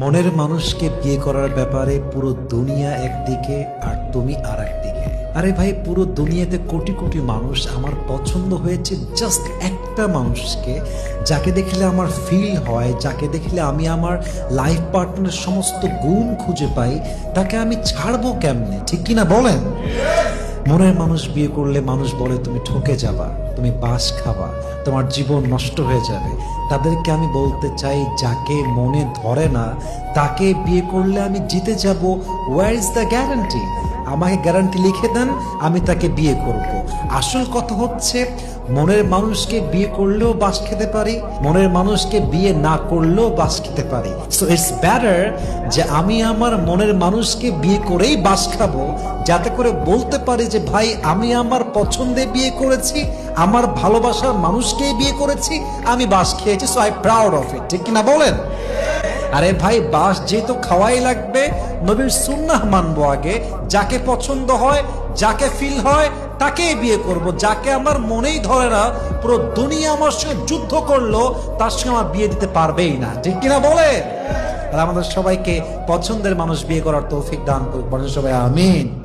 মনের মানুষকে বিয়ে করার ব্যাপারে পুরো দুনিয়া একদিকে আর তুমি আর একদিকে আরে ভাই, পুরো দুনিয়াতে কোটি কোটি মানুষ আমার পছন্দ হয়েছে জাস্ট একটা মানুষকে, যাকে দেখলে আমার ফিল হয়, যাকে দেখলে আমি আমার লাইফ পার্টনারের সমস্ত গুণ খুঁজে পাই, তাকে আমি ছাড়বো কেমনে? ঠিক কিনা বলেন? মনের মানুষ বিয়ে করলে মানুষ বলে, তুমি ঠকে যাবা, তুমি বাস খাবা, তোমার জীবন নষ্ট হয়ে যাবে। তাদেরকে আমি বলতে চাই, যাকে মনে ধরে না, তাকে বিয়ে করলে আমি জিতে যাব। ওয়ার ইজ দ্য গ্যারান্টি আমাকে গ্যারান্টি লিখে দেন, আমি তাকে বিয়ে করব। আসল কথা হচ্ছে, মনের মানুষকে বিয়ে করলেও বাস খেতে পারি, মনের মানুষকে বিয়ে না করলেও বাস খেতে পারি। সো ইটস ব্যাটার যে আমি আমার মনের মানুষকে বিয়ে করেই বাস খাব, যাতে করে বলতে পারি যে, ভাই, আমি আমার পছন্দে বিয়ে করেছি, আমার ভালোবাসার মানুষকেই বিয়ে করেছি, আমি বাস খেয়েছি so I proud of it ঠিক কিনা বলেন? আরে ভাই বাস যেহেতু খাওয়াই লাগবে, নবীর সুন্নাহ মানবো আগে। যাকে পছন্দ হয়, যাকে ফিল হয় তাকে বিয়ে করব। যাকে আমার মনেই ধরে না, পুরো দুনিয়া আমার সঙ্গে যুদ্ধ করল, তার সঙ্গে আমার বিয়ে দিতে পারবেই না। ঠিক কিনা বলে আর আমাদের সবাইকে পছন্দের মানুষ বিয়ে করার তৌফিক দান করুক। সবাই, আমিন।